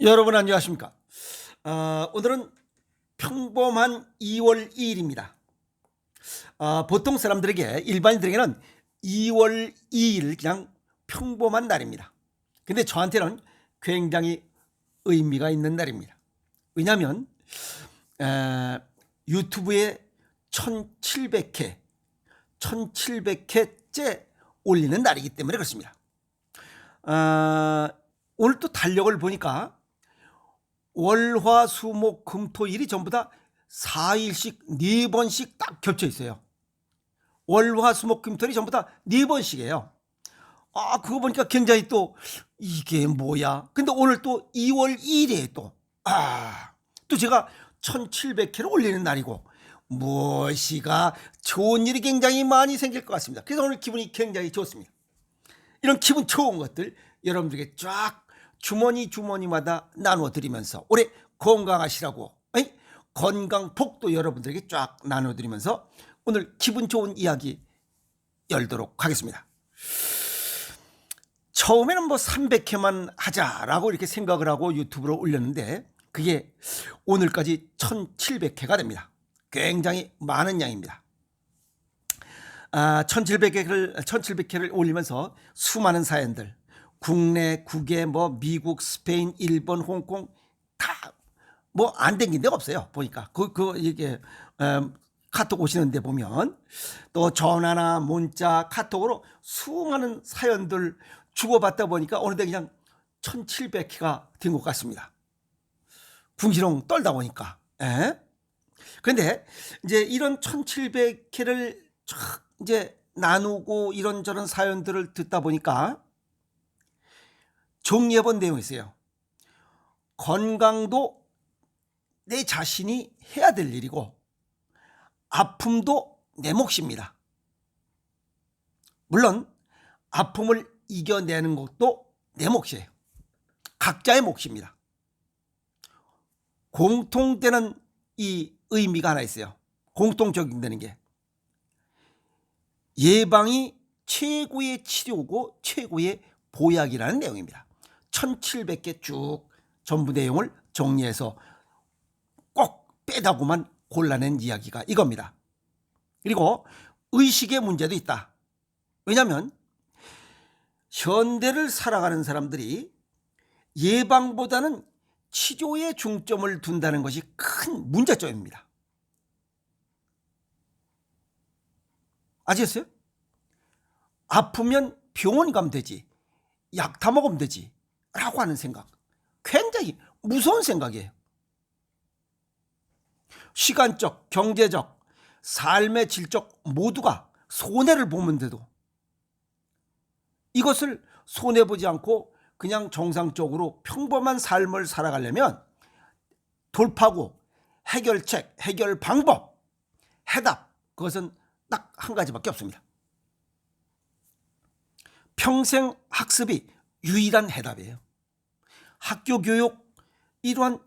여러분 안녕하십니까? 아, 오늘은 평범한 2월 2일입니다. 아, 보통 사람들에게 일반인들에게는 2월 2일 그냥 평범한 날입니다. 근데 저한테는 굉장히 의미가 있는 날입니다. 왜냐하면 에, 유튜브에 1700회 1700회째 올리는 날이기 때문에 그렇습니다. 아, 오늘 또 달력을 보니까 월화수목금토일이 전부 다 4일씩 4번씩 딱 겹쳐 있어요. 월화수목금토일이 전부 다 4번씩이에요. 아, 그거 보니까 굉장히 또 이게 뭐야? 근데 오늘 또 2월 2일에 또 아, 또 제가 1700회를 올리는 날이고 무엇이가 좋은 일이 굉장히 많이 생길 것 같습니다. 그래서 오늘 기분이 굉장히 좋습니다. 이런 기분 좋은 것들 여러분들에게 쫙 주머니 주머니마다 나눠 드리면서 올해 건강하시라고 건강 복도 여러분들에게 쫙 나눠 드리면서 오늘 기분 좋은 이야기 열도록 하겠습니다. 처음에는 뭐 300회만 하자라고 이렇게 생각을 하고 유튜브로 올렸는데 그게 오늘까지 1700회가 됩니다. 굉장히 많은 양입니다. 아, 1700회를 1700회를 올리면서 수많은 사연들 국내, 국외, 뭐 미국, 스페인, 일본, 홍콩 다 뭐안 댕긴 데가 없어요. 보니까 그그 이게 음, 카톡 오시는데 보면 또 전화나 문자, 카톡으로 수많은 사연들 주고받다 보니까 어느새 그냥 1700회가 된 것 같습니다. 궁시렁 떨다 보니까. 예? 그런데 이제 이런 1700회를 쫙 이제 나누고 이런저런 사연들을 듣다 보니까 정리해본 내용이 있어요. 건강도 내 자신이 해야 될 일이고 아픔도 내 몫입니다. 물론 아픔을 이겨내는 것도 내 몫이에요. 각자의 몫입니다. 공통되는 이 의미가 하나 있어요. 공통적용되는 게 예방이 최고의 치료고 최고의 보약이라는 내용입니다. 1700개 쭉 전부 내용을 정리해서 꼭 빼다고만 골라낸 이야기가 이겁니다. 그리고 의식의 문제도 있다. 왜냐하면 현대를 살아가는 사람들이 예방보다는 치료에 중점을 둔다는 것이 큰 문제점입니다. 아시겠어요? 아프면 병원 가면 되지. 약 다 먹으면 되지. 라고 하는 생각. 굉장히 무서운 생각이에요. 시간적, 경제적, 삶의 질적 모두가 손해를 보는데도 이것을 손해보지 않고 그냥 정상적으로 평범한 삶을 살아가려면 돌파구, 해결책, 해결 방법, 해답, 그것은 딱 한 가지밖에 없습니다. 평생 학습이 유일한 해답이에요. 학교 교육, 이러한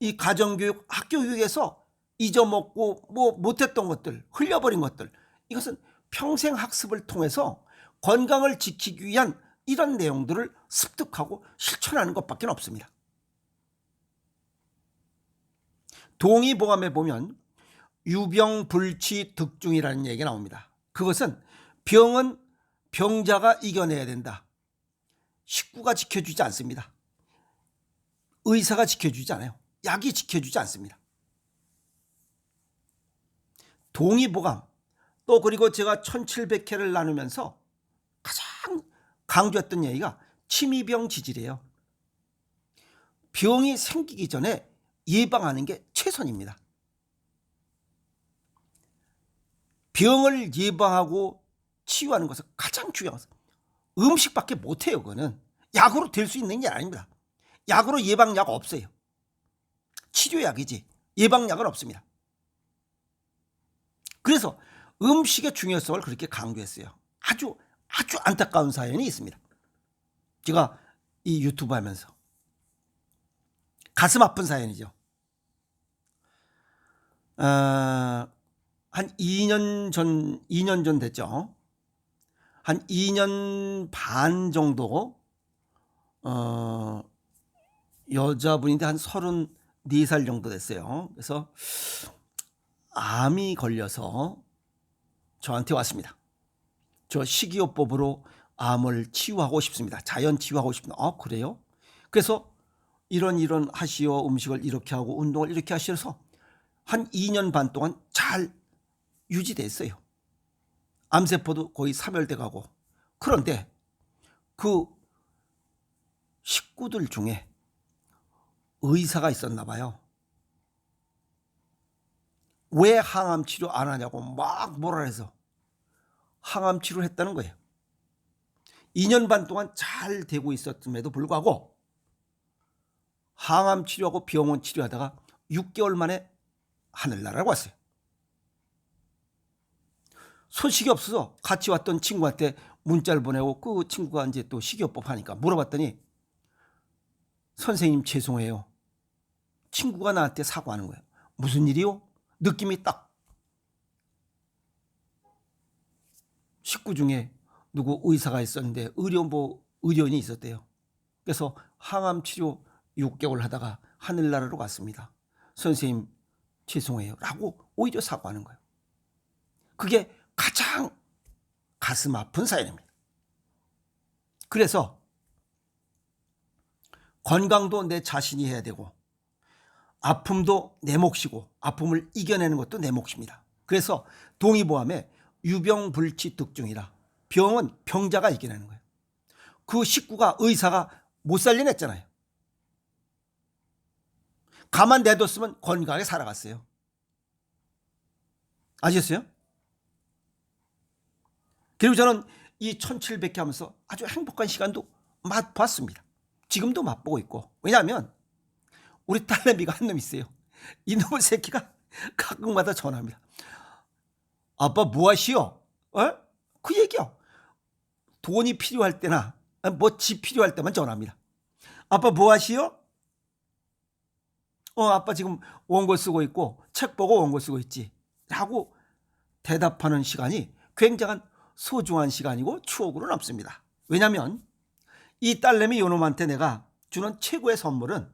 이 가정 교육, 학교 교육에서 잊어먹고 뭐 못했던 것들, 흘려버린 것들, 이것은 평생 학습을 통해서 건강을 지키기 위한 이런 내용들을 습득하고 실천하는 것밖에 없습니다. 동의보감에 보면 유병불치 득중이라는 얘기가 나옵니다. 그것은 병은 병자가 이겨내야 된다. 식구가 지켜주지 않습니다. 의사가 지켜주지 않아요. 약이 지켜주지 않습니다. 동의보감 또 그리고 제가 1700회를 나누면서 가장 강조했던 얘기가 침이병 지질이에요. 병이 생기기 전에 예방하는 게 최선입니다. 병을 예방하고 치유하는 것은 가장 중요한 것은 음식밖에 못해요. 그거는 약으로 될 수 있는 게 아닙니다. 약으로 예방약 없어요. 치료약이지 예방약은 없습니다. 그래서 음식의 중요성을 그렇게 강조했어요. 아주 아주 안타까운 사연이 있습니다. 제가 이 유튜브 하면서 가슴 아픈 사연이죠. 어, 한 2년 전, 2년 전 됐죠. 한 2년 반 정도, 어, 여자분인데 한 34살 정도 됐어요. 그래서 암이 걸려서 저한테 왔습니다. 저 식이요법으로 암을 치유하고 싶습니다. 자연 치유하고 싶습니다. 아, 그래요? 그래서 이런 이런 하시오 음식을 이렇게 하고 운동을 이렇게 하셔서 한 2년 반 동안 잘 유지됐어요. 암세포도 거의 사멸돼 가고. 그런데 그 식구들 중에 의사가 있었나 봐요. 왜 항암 치료 안 하냐고 막 뭐라 해서 항암 치료를 했다는 거예요. 2년 반 동안 잘 되고 있었음에도 불구하고 항암 치료하고 병원 치료하다가 6개월 만에 하늘나라로 왔어요. 소식이 없어서 같이 왔던 친구한테 문자를 보내고 그 친구가 이제 또 식이요법 하니까 물어봤더니 선생님 죄송해요. 친구가 나한테 사과하는 거예요. 무슨 일이요? 느낌이 딱 식구 중에 누구 의사가 있었는데 의료 뭐 의료인이 있었대요. 그래서 항암 치료 6개월 하다가 하늘나라로 갔습니다. 선생님 죄송해요라고 오히려 사과하는 거예요. 그게 가장 가슴 아픈 사연입니다. 그래서 건강도 내 자신이 해야 되고 아픔도 내 몫이고 아픔을 이겨내는 것도 내 몫입니다. 그래서 동의보암에 유병불치 득중이라 병은 병자가 이겨내는 거예요. 그 식구가 의사가 못 살려냈잖아요. 가만 내뒀으면 건강하게 살아갔어요. 아셨어요? 그리고 저는 이 1700회 하면서 아주 행복한 시간도 맛봤습니다. 지금도 맛보고 있고. 왜냐하면 우리 딸내미가 한 놈 있어요. 이놈의 새끼가 가끔마다 전화합니다. 아빠 뭐 하시오? 어? 그 얘기요. 돈이 필요할 때나 뭐 집 필요할 때만 전화합니다. 아빠 뭐 하시오? 어, 아빠 지금 원고 쓰고 있고 책 보고 원고 쓰고 있지. 라고 대답하는 시간이 굉장한 소중한 시간이고 추억으로 남습니다. 왜냐하면 이 딸내미 요놈한테 내가 주는 최고의 선물은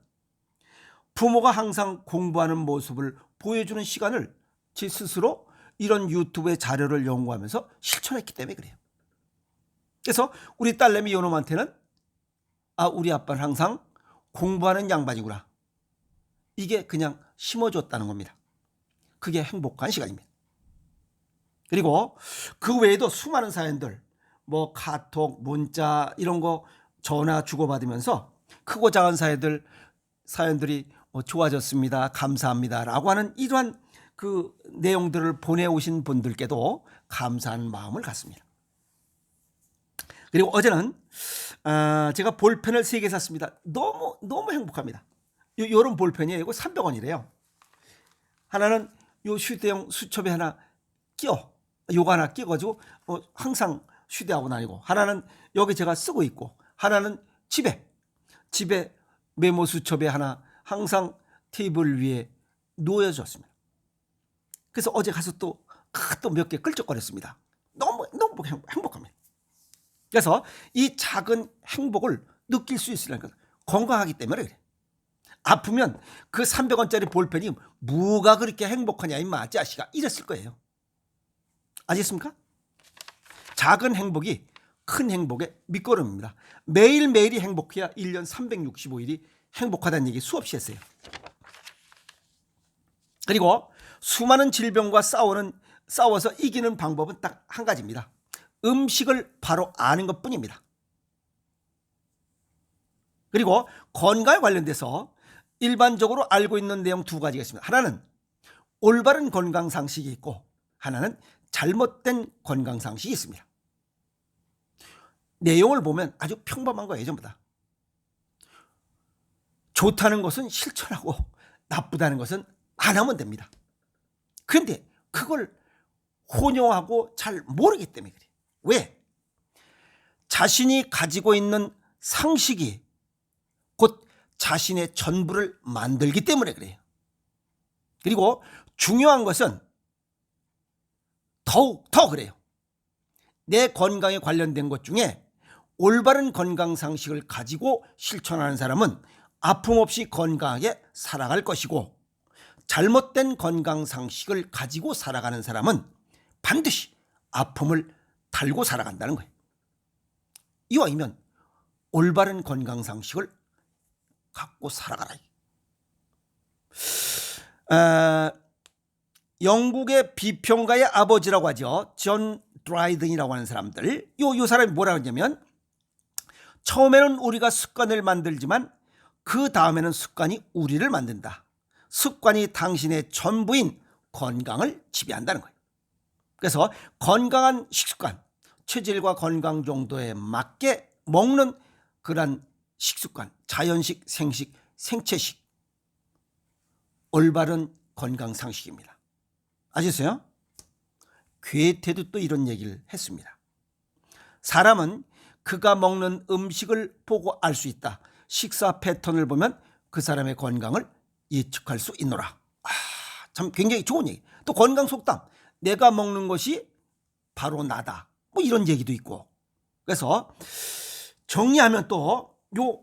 부모가 항상 공부하는 모습을 보여주는 시간을 제 스스로 이런 유튜브의 자료를 연구하면서 실천했기 때문에 그래요. 그래서 우리 딸내미 요놈한테는 아 우리 아빠는 항상 공부하는 양반이구나. 이게 그냥 심어줬다는 겁니다. 그게 행복한 시간입니다. 그리고 그 외에도 수많은 사연들, 뭐 카톡, 문자 이런 거 전화 주고받으면서 크고 작은 사연들 사연들이 뭐 좋아졌습니다. 감사합니다 라고 하는 이러한 그 내용들을 보내오신 분들께도 감사한 마음을 갖습니다. 그리고 어제는 아, 제가 볼펜을 세개 샀습니다. 너무 너무 행복합니다. 요, 요런 볼펜이에요. 이거 300원이래요. 하나는 요 휴대용 수첩에 하나 끼워. 요거 하나 끼워가지고 어, 항상 휴대하고 다니고 하나는 여기 제가 쓰고 있고 하나는 집에 집에 메모 수첩에 하나 항상 테이블 위에 놓여졌습니다. 그래서 어제 가서 또 또 몇 개 끌적거렸습니다. 너무 너무 행복합니다. 그래서 이 작은 행복을 느낄 수 있으려는 것 건강하기 때문에 그래. 아프면 그 300원짜리 볼펜이 뭐가 그렇게 행복하냐 임마 자식아 이랬을 거예요. 아시겠습니까? 작은 행복이 큰 행복의 밑거름입니다. 매일매일이 행복해야 1년 365일이 행복하다는 얘기 수없이 했어요. 그리고 수많은 질병과 싸우는 싸워서 이기는 방법은 딱 한 가지입니다. 음식을 바로 아는 것 뿐입니다. 그리고 건강에 관련돼서 일반적으로 알고 있는 내용 두 가지가 있습니다. 하나는 올바른 건강 상식이 있고 하나는 잘못된 건강 상식이 있습니다. 내용을 보면 아주 평범한 거예요, 전부 다. 좋다는 것은 실천하고 나쁘다는 것은 안 하면 됩니다. 그런데 그걸 혼용하고 잘 모르기 때문에 그래요. 왜? 자신이 가지고 있는 상식이 곧 자신의 전부를 만들기 때문에 그래요. 그리고 중요한 것은 더욱 더 그래요. 내 건강에 관련된 것 중에 올바른 건강 상식을 가지고 실천하는 사람은 아픔 없이 건강하게 살아갈 것이고 잘못된 건강 상식을 가지고 살아가는 사람은 반드시 아픔을 달고 살아간다는 거예요. 이와이면 올바른 건강 상식을 갖고 살아가라. 아, 영국의 비평가의 아버지라고 하죠. 존 드라이든이라고 하는 사람들. 요, 요 사람이 뭐라 그러냐면 처음에는 우리가 습관을 만들지만 그 다음에는 습관이 우리를 만든다. 습관이 당신의 전부인 건강을 지배한다는 거예요. 그래서 건강한 식습관, 체질과 건강 정도에 맞게 먹는 그런 식습관, 자연식, 생식, 생채식, 올바른 건강 상식입니다. 아셨어요? 괴테도 또 이런 얘기를 했습니다. 사람은 그가 먹는 음식을 보고 알 수 있다. 식사 패턴을 보면 그 사람의 건강을 예측할 수 있노라. 아, 참 굉장히 좋은 얘기. 또 건강 속담. 내가 먹는 것이 바로 나다. 뭐 이런 얘기도 있고. 그래서 정리하면 또 요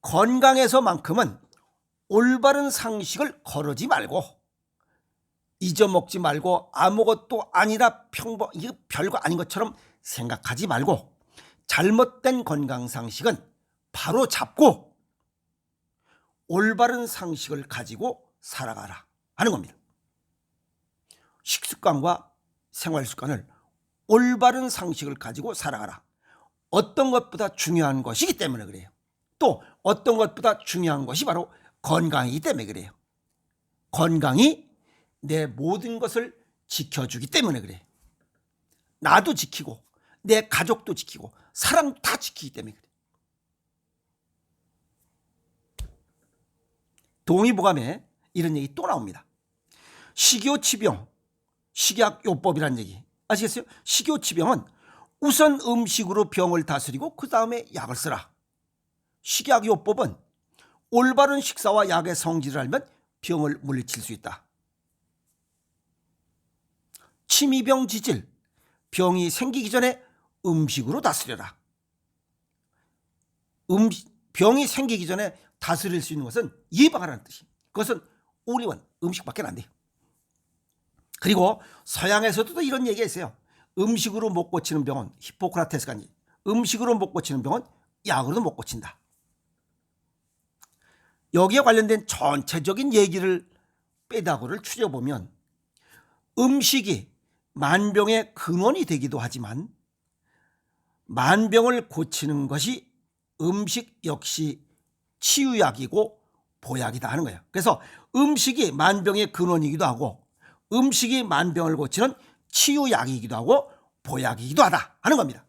건강에서만큼은 올바른 상식을 거르지 말고 잊어먹지 말고 아무것도 아니라 평범 이거 별거 아닌 것처럼 생각하지 말고 잘못된 건강 상식은 바로 잡고 올바른 상식을 가지고 살아가라 하는 겁니다. 식습관과 생활 습관을 올바른 상식을 가지고 살아가라. 어떤 것보다 중요한 것이기 때문에 그래요. 또 어떤 것보다 중요한 것이 바로 건강이기 때문에 그래요. 건강이 내 모든 것을 지켜주기 때문에 그래. 나도 지키고 내 가족도 지키고 사람 다 지키기 때문에 그래. 동의보감에 이런 얘기 또 나옵니다. 식이요치병, 식약요법이라는 얘기 아시겠어요? 식이요치병은 우선 음식으로 병을 다스리고 그 다음에 약을 쓰라. 식약요법은 올바른 식사와 약의 성질을 알면 병을 물리칠 수 있다. 침이병 지질, 병이 생기기 전에 음식으로 다스려라. 음, 병이 생기기 전에 다스릴 수 있는 것은 예방하라는 뜻이. 그것은 올리원 음식밖에 안 돼요. 그리고 서양에서도 또 이런 얘기가 있어요. 음식으로 못 고치는 병은 히포크라테스가 아니 음식으로 못 고치는 병은 약으로도 못 고친다. 여기에 관련된 전체적인 얘기를 빼다구를 추려보면 음식이 만병의 근원이 되기도 하지만 만병을 고치는 것이 음식 역시 치유약이고 보약이다 하는 거예요. 그래서 음식이 만병의 근원이기도 하고 음식이 만병을 고치는 치유약이기도 하고 보약이기도 하다 하는 겁니다.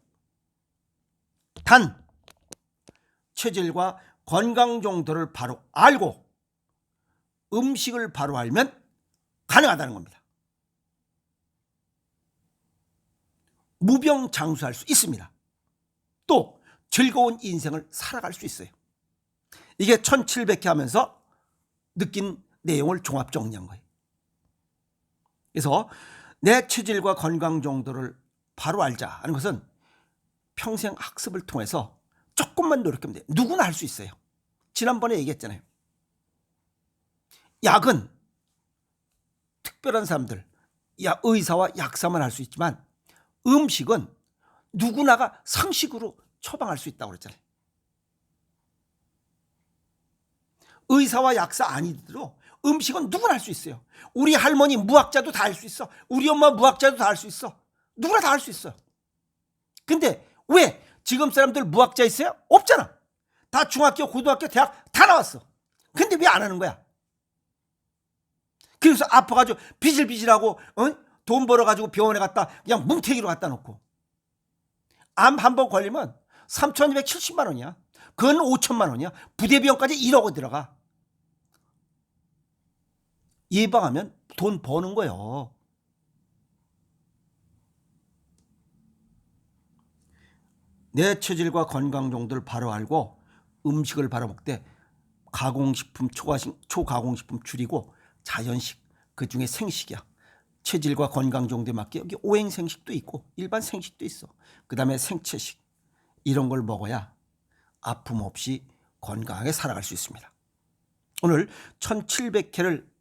단 체질과 건강 정도를 바로 알고 음식을 바로 알면 가능하다는 겁니다. 무병장수할 수 있습니다. 또 즐거운 인생을 살아갈 수 있어요. 이게 1700회 하면서 느낀 내용을 종합 정리한 거예요. 그래서 내 체질과 건강 정도를 바로 알자 하는 것은 평생 학습을 통해서 조금만 노력하면 돼요. 누구나 할 수 있어요. 지난번에 얘기했잖아요. 약은 특별한 사람들, 야, 의사와 약사만 할 수 있지만 음식은 누구나가 상식으로 처방할 수 있다고 그랬잖아요. 의사와 약사 아니더라도 음식은 누구나 할 수 있어요. 우리 할머니 무학자도 다 할 수 있어. 우리 엄마 무학자도 다 할 수 있어. 누구나 다 할 수 있어. 근데 왜 지금 사람들 무학자 있어요? 없잖아. 다 중학교, 고등학교, 대학 다 나왔어. 근데 왜 안 하는 거야? 그래서 아파가지고 비질비질하고 어? 돈 벌어가지고 병원에 갔다 그냥 뭉태기로 갖다 놓고 암 한 번 걸리면 3,270만 원이야. 그건 5천만 원이야. 부대비용까지 1억 원 들어가. 예방하면 돈 버는 거예요. 내 체질과 건강 정도를 바로 알고 음식을 바로 먹되 가공식품, 초가식, 초가공식품 줄이고 자연식, 그 중에 생식이야. 체질과 건강 정도에 맞게 여기 오행 생식도 있고 일반 생식도 있어. 그 다음에 생채식 이런 걸 먹어야 아픔 없이 건강하게 살아갈 수 있습니다. 오늘 1700회를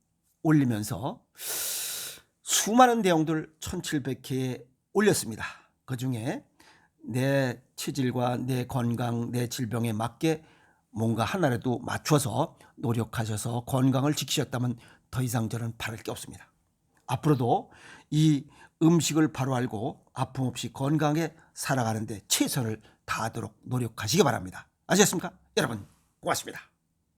올리면서 수많은 내용들 1700회에 올렸습니다. 그 중에 내 체질과 내 건강, 내 질병에 맞게 뭔가 하나라도 맞춰서 노력하셔서 건강을 지키셨다면 더 이상 저는 바랄 게 없습니다. 앞으로도 이 음식을 바로 알고 아픔 없이 건강하게 살아가는데 최선을 다하도록 노력하시기 바랍니다. 아시겠습니까? 여러분 고맙습니다.